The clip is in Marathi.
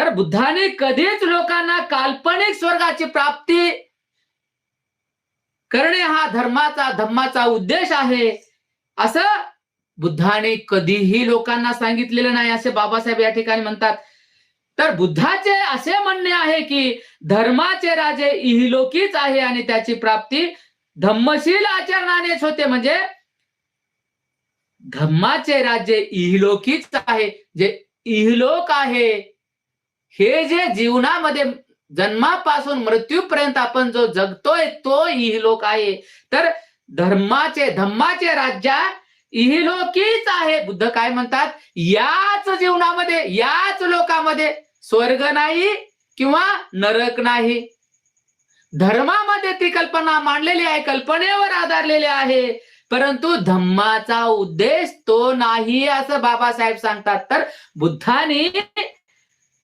तर बुद्धाने कधीच लोकांना काल्पनिक स्वर्गाची प्राप्ती करणे हा धर्माचा धम्माचा उद्देश आहे. असं बुद्धाने कधीही लोकांना सांगितलेलं नाही असे बाबासाहेब या ठिकाणी म्हणतात. तर बुद्धाचे असे म्हणणे आहे की धर्माचे राजे इहलोकीच आहे आणि त्याची प्राप्ती धम्मशील आचरणानेच होते. म्हणजे धम्माचे राज्य इहलोकीच आहे. जे इहलोक आहे. हे जे जीवनामध्ये जन्मापासून मृत्यूपर्यंत आपण जो जगतोय तो इहलोक आहे. तर धर्माचे धम्माचे राज्य इहलोकीच आहे. बुद्ध काय म्हणतात? याच जीवनामध्ये याच लोकामध्ये स्वर्ग नाही किंवा नरक नाही. धर्मामध्ये ती कल्पना मांडलेली आहे कल्पनेवर आधारलेली आहे. परंतु धम्माचा उद्देश तो नाही असं बाबासाहेब सांगतात. तर बुद्धाने